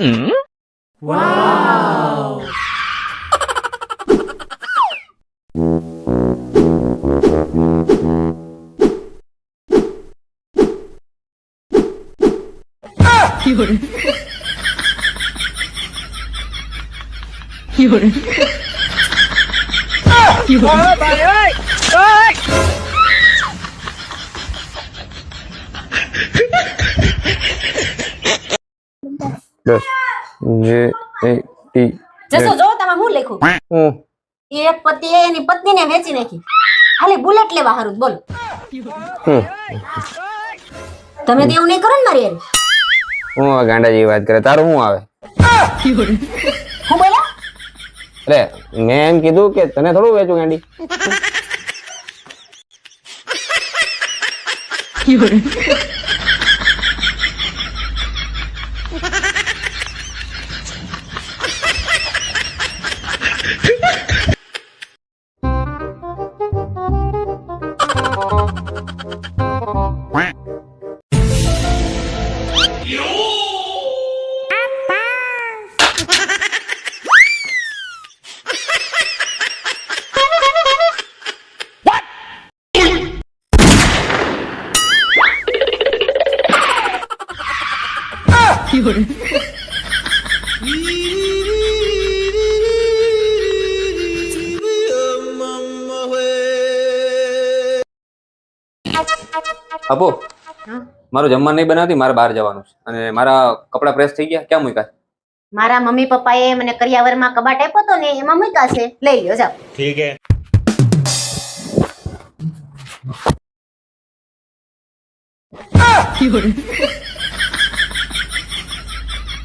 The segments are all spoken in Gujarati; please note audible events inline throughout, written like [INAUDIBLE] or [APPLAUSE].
Ừ? Wow! à! 有人，有人，啊！有人，哎！哎！દસ જે એ ટી જસો જો તમે હું લખું? હું એક પતિએ એની પત્નીને વેચી નાખી. ખાલી બુલેટ લેવા હારું બોલો. તમે તો એવું નહીં કરો ને મારી હારે. હું આ ગાંડા જેવી વાત કરે તારું શું આવે? હું બોલ્યા અરે મેં એમ કીધું કે તને થોડું વેચું ગાંડી. અપુ આપો મારું જમવાનું નહીં બનાવતી મારે બહાર જવાનું છે. અને મારા કપડા પ્રેસ થઈ ગયા ક્યાં મૂક્યા? મારા મમ્મી પપ્પાએ મને કરિયાવરમાં કબાટ આપ્યો તો ને એમાં મૂક્યા છે. લઈ લ્યો જાવ ઠીક હે. You're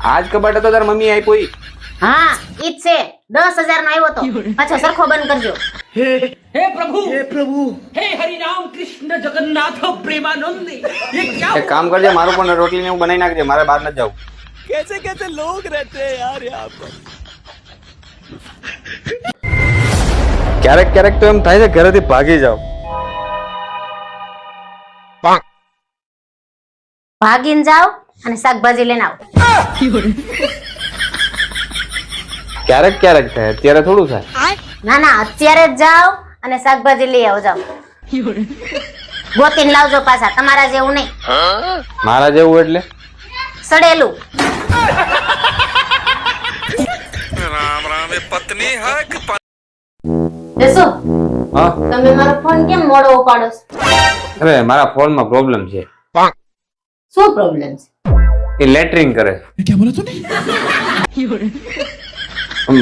આજ કબાટ હતો તાર મમ્મી આપ્યો ઈ. હા ઈ જ છે. 10000 નો આવ્યો તો. [LAUGHS] પાછો સરખો બંધ કરજો. હે હે પ્રભુ! હે પ્રભુ! હે હરિ કૃષ્ણ જગન્નાથ પ્રેમાનંદ. કામ કરજે મારું પણ રોટલી ને બનાવી નાખજે મારે બહાર ન જાવ. કેસે કેસે લોગ રહેતે હે યાર પર. ક્યારેક ક્યારેક તો એમ થાય છે ઘરેથી ભાગી જાવ ભાગીને જાવ અને શાકભાજી લઈને આવો. [LAUGHS] ક્યારેક ક્યારેક થાય અત્યારે થોડું થાય. ના ના અત્યારે જ જાઓ અને શાકભાજી લઈ આવો જાઓ ગોતીને લાવજો પાછા તમારા જેવું નહીં. મારા જેવું એટલે? સડેલું. જશો હા? તમે મારો ફોન કેમ મોડો ઉપાડો છો? અરે મારા ફોનમાં પ્રોબ્લેમ છે. શું પ્રોબ્લેમ છે? એ લેટરિંગ કરે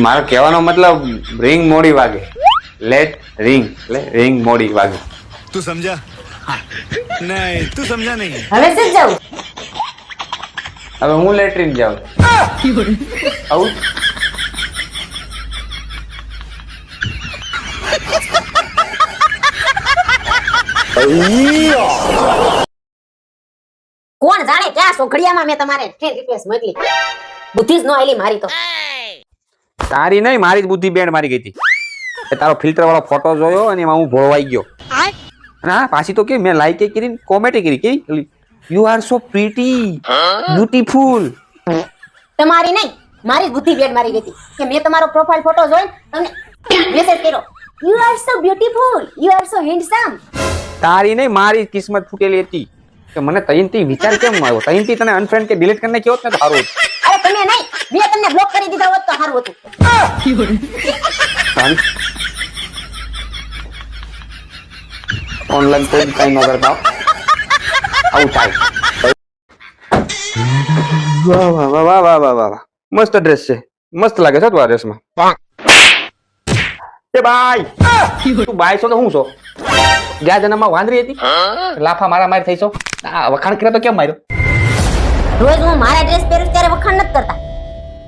મારો કહેવાનો મતલબ રિંગ મોડી વાગે લેટ રિંગ એટલે રિંગ મોડી વાગે तू समझा नहीं तू समझा नहीं હવે શું જવું હવે હું લેટરિંગ જાઉં આવું જાણે ક્યાં સોખડિયામાં મેં તમારે ફ્રેન્ડ રિક્વેસ્ટ મોકલી. બુદ્ધિ જ ન આયલી મારી તો. તારી નહીં મારી જ બુદ્ધિ બેન્ડ મારી ગઈ હતી. એ તારો ફિલ્ટર વાળો ફોટો જોયો અને એમાં હું ભોળવાઈ ગયો. ના પાછી તો કે મેં લાઈક કરી કોમેન્ટ કરી. કે you are so pretty beautiful તમારી નહીં મારી બુદ્ધિ બેડ મારી ગઈ હતી. કે મેં તમારો પ્રોફાઇલ ફોટો જોઈ તમને મેસેજ કર્યો. You are so beautiful you are so handsome તારી નહીં મારી કિસ્મત ફૂટેલી હતી. કે મને થી વિચાર કેમ આવ્યો? તયંતી તને અનફ્રેન્ડ કે ડિલીટ કરીને કયો ને સારું અરે તમે નહીં. મેં તમને બ્લોક કરી દીધા હોત તો સારું હતું. ઓનલાઈન કોઈ કાઈ ન કરતા આવું થાય. વાહ વાહ વાહ વાહ વાહ વાહ વાહ. મસ્ત ડ્રેસ છે. મસ્ત લાગે છે તું આ ડ્રેસમાં એ બાય તું બાય છો તો હું છો? ગયા જન્મમાં વાંદરી હતી? લાફા મારા મારી થઈ છો? વખાણ કરે તો કેમ માર્યો? રોજ હું મારા ડ્રેસ પહેરું ત્યારે વખાણ નથી કરતા.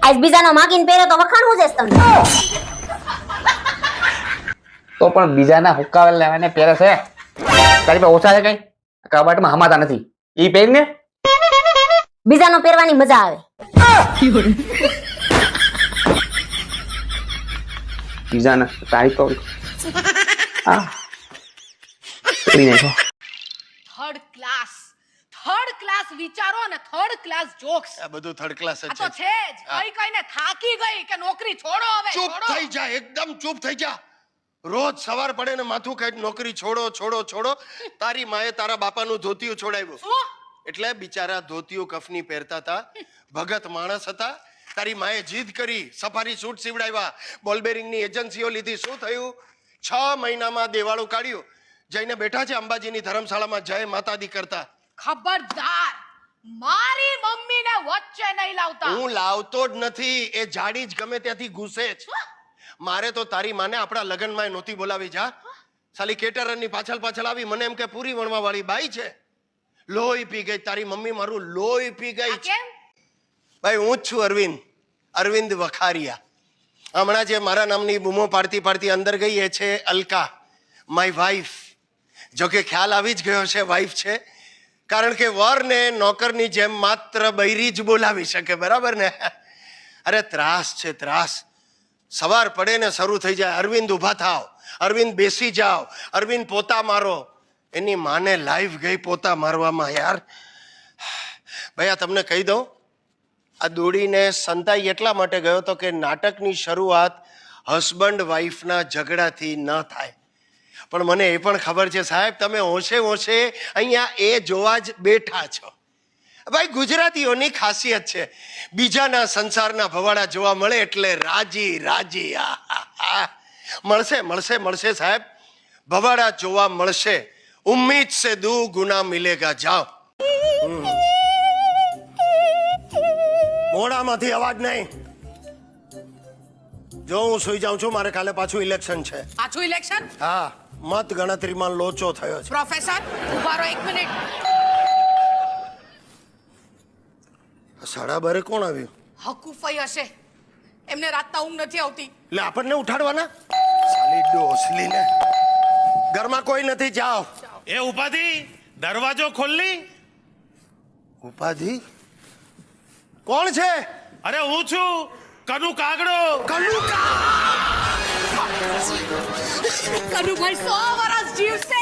આજ બીજાનો માગીને પહેર્યો તો વખાણ હું જઈશ તમને? તો પણ બીજાના હુક્કાવેલ લેવાને પહેરે છે? તારી પાસે ઓછા છે કઈ? કબાટમાં હમાતા નથી. એ ઈ પહેરીને બીજાનો પહેરવાની મજા આવે. બીજાના તારી તો આ Third class. થર્ડ ક્લાસ વિચારો અને થર્ડ ક્લાસ જોક્સ આ બધું થર્ડ ક્લાસ જ આ તો છે જ. કઈ કઈને થાકી ગઈ કે નોકરી છોડો હવે ચૂપ થઈ જા એકદમ ચૂપ થઈ જા. રોજ સવાર પડે ને માથું ખાઈ નોકરી છોડો છોડો છોડો. તારી માએ તારા બાપાનું ધોતિયું છોડાવ્યું. એટલે બિચારા ધોતિયું કફની પહેરતા હતા. ભગત માણસ હતા. તારી માએ જીદ કરી સફારી સૂટ સીવડાવ્યા. બોલબેરિંગની એજન્સીઓ લીધી. શું થયું? છ મહિનામાં દેવાળું કાઢ્યું. જઈને બેઠા છે અંબાજીની ધર્મશાળામાં જય માતાદી કરતા. ખબરદાર. મારી મમ્મીને વચ્ચે નહીં લાવતા. હું લાવતો જ નથી. એ જાડી જ ગમે ત્યાંથી ઘૂસે જ. મારે તો તારી માને આપણા લગ્નમાં નહોતી બોલાવી જા. સાલી કેટરરની પાછળ પાછળ આવી મને એમ કે પૂરી વણવા વાળી બાઈ છે. લોહી પી ગઈ. તારી મમ્મી મારું લોહી પી ગઈ છે. કેમ? ભાઈ હું જ છું અરવિંદ. અરવિંદ વખારિયા. હમણાં જે મારા નામની બૂમો પાડતી પાડતી અંદર ગઈ એ છે અલકા. માય વાઈફ જોકે ખ્યાલ આવી જ ગયો છે વાઈફ છે. કારણ કે વરને નોકરની જેમ માત્ર બૈરી જ બોલાવી શકે, બરાબર ને? અરે ત્રાસ છે, ત્રાસ. સવાર પડે ને શરૂ થઈ જાય. અરવિંદ ઊભા થાવ. અરવિંદ બેસી જાઓ અરવિંદ પોતા મારો. એની માને લાઈફ ગઈ પોતા મારવામાં, યાર. આ તમને કહી દઉં. આ દોડીને સંતાઈ એટલા માટે ગયો હતો કે નાટકની શરૂઆત હસબન્ડ વાઈફના ઝઘડાથી ન થાય. પણ મને એ પણ ખબર છે સાહેબ તમે હોશે હોશે અહીંયા એ જોવા જ બેઠા છો. ભાઈ ગુજરાતીઓની ખાસિયત છે બીજાના સંસારના ભવાડા જોવા મળે એટલે રાજી રાજી આ મળશે મળશે મળશે સાહેબ. ભવાડા જોવા મળશે. ઉમ્મીદ સે દુ ગુના મિલેગા જાઓ. મોડામાંથી અવાજ નહીં. જો હું સુઈ જાઉં છું મારે કાલે પાછું ઇલેક્શન છે. પાછું ઇલેક્શન? હા. મત ગણતરીમાં લોચો થયો છે. પ્રોફેસર ઉભારો એક મિનિટ. સાડા બારે કોણ આવ્યું? હકુફઈ હશે. એમને રાતના ઊંઘ નથી આવતી. એટલે આપણને ઉઠાડવાના? સાલી ડોસલીને. ઘરમાં કોઈ નથી જાઓ. એ ઉપાધિ દરવાજો ખોલની? ઉપાધિ? કોણ છે? અરે હું છું કનુ કાગડો. કનુકા કનુભાઈ સો વર્ષ જીવશે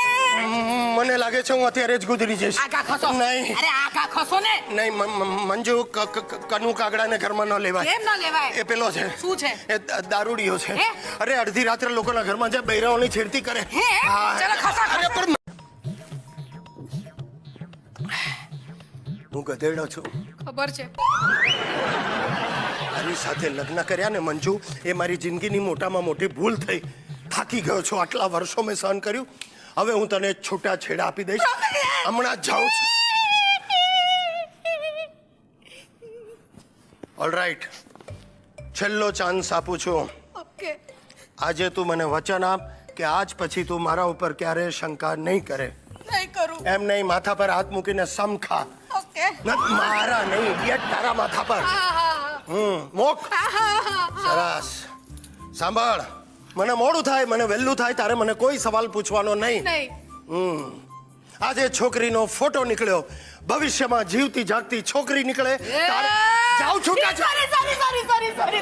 મને લાગે છે હું અત્યારે જ ગુજરી જઈશ. આગા ખસો. નહીં. અરે આગા ખસો ને. નહીં મંજુ કનુ કાગડાને ઘરમાં ન લેવાય. કેમ ન લેવાય? એ પેલો છે. શું છે? એ દારૂડિયો છે. અરે અડધી રાત્રે લોકોના ઘરમાં જે બૈરાઓની છેડતી કરે. હે? ચલો, ખસો. અરે પણ હું ગધેડો છું. ખબર છે. મારી સાથે લગ્ન કર્યા ને મંજુ એ મારી જિંદગીની મોટામાં મોટી ભૂલ થઈ. થાકી ગયો છું આટલા વર્ષો મેં સહન કર્યું. હવે હું તને છૂટા છેડા આપી દઈશ. હમણાં જાઉં છું. ઓલરાઈટ છેલ્લો ચાન્સ આપું છું. આજે તું મને વચન આપ કે આજ પછી તું મારા ઉપર ક્યારે શંકા નહીં કરે. નહીં કરું. એમ નહીં માથા પર હાથ મૂકીને સમ ખા મારા નહીં તારા માથા પર. હમ મોક. સરસ. સાંભળ. મને મોડું થાય મને વહેલું થાય તારે મને કોઈ સવાલ પૂછવાનો નહીં. નહીં. હમ. આજે છોકરીનો ફોટો નીકળ્યો. ભવિષ્યમાં જીવતી જાગતી છોકરી નીકળે. તારે જાઉં છું sorry sorry sorry sorry sorry